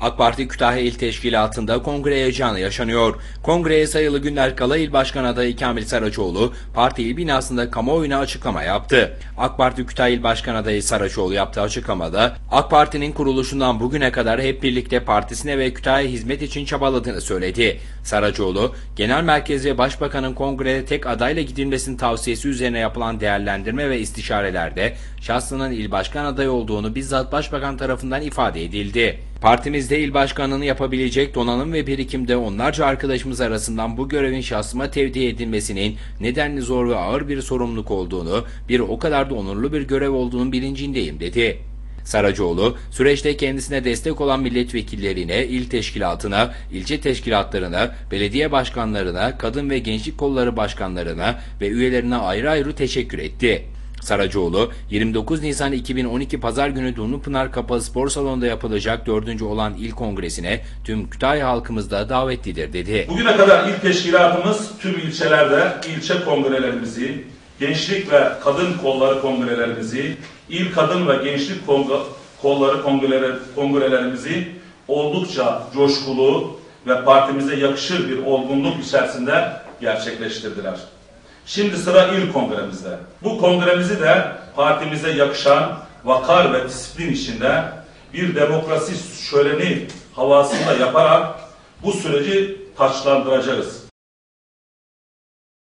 AK Parti Kütahya İl Teşkilatı'nda kongre heyecanı yaşanıyor. Kongreye sayılı günler kala İl Başkan adayı Kamil Saraçoğlu, parti il binasında kamuoyuna açıklama yaptı. AK Parti Kütahya İl Başkan adayı Saraçoğlu yaptığı açıklamada, AK Parti'nin kuruluşundan bugüne kadar hep birlikte partisine ve Kütahya hizmet için çabaladığını söyledi. Saraçoğlu, Genel Merkez ve Başbakanın kongrede tek adayla gidilmesinin tavsiyesi üzerine yapılan değerlendirme ve istişarelerde şahsının il başkan adayı olduğunu bizzat Başbakan tarafından ifade edildi. Partimizde il başkanlığını yapabilecek donanım ve birikimde onlarca arkadaşımız arasından bu görevin şahsıma tevdi edilmesinin nedenli zor ve ağır bir sorumluluk olduğunu, bir o kadar da onurlu bir görev olduğunun bilincindeyim dedi. Saracoğlu, süreçte kendisine destek olan milletvekillerine, il teşkilatına, ilçe teşkilatlarına, belediye başkanlarına, kadın ve gençlik kolları başkanlarına ve üyelerine ayrı ayrı teşekkür etti. Saracoğlu, 29 Nisan 2012 Pazar günü Dumlupınar Kapalı Spor Salonu'nda yapılacak 4. olan il kongresine tüm Kütahya halkımız da davetlidir dedi. Bugüne kadar il teşkilatımız tüm ilçelerde ilçe kongrelerimizi, gençlik ve kadın kolları kongrelerimizi, il kadın ve gençlik kolları kongreler, kongrelerimizi oldukça coşkulu ve partimize yakışır bir olgunluk içerisinde gerçekleştirdiler. Şimdi sıra il kongremizde. Bu kongremizi de partimize yakışan vakar ve disiplin içinde bir demokrasi şöleni havasında yaparak bu süreci taçlandıracağız.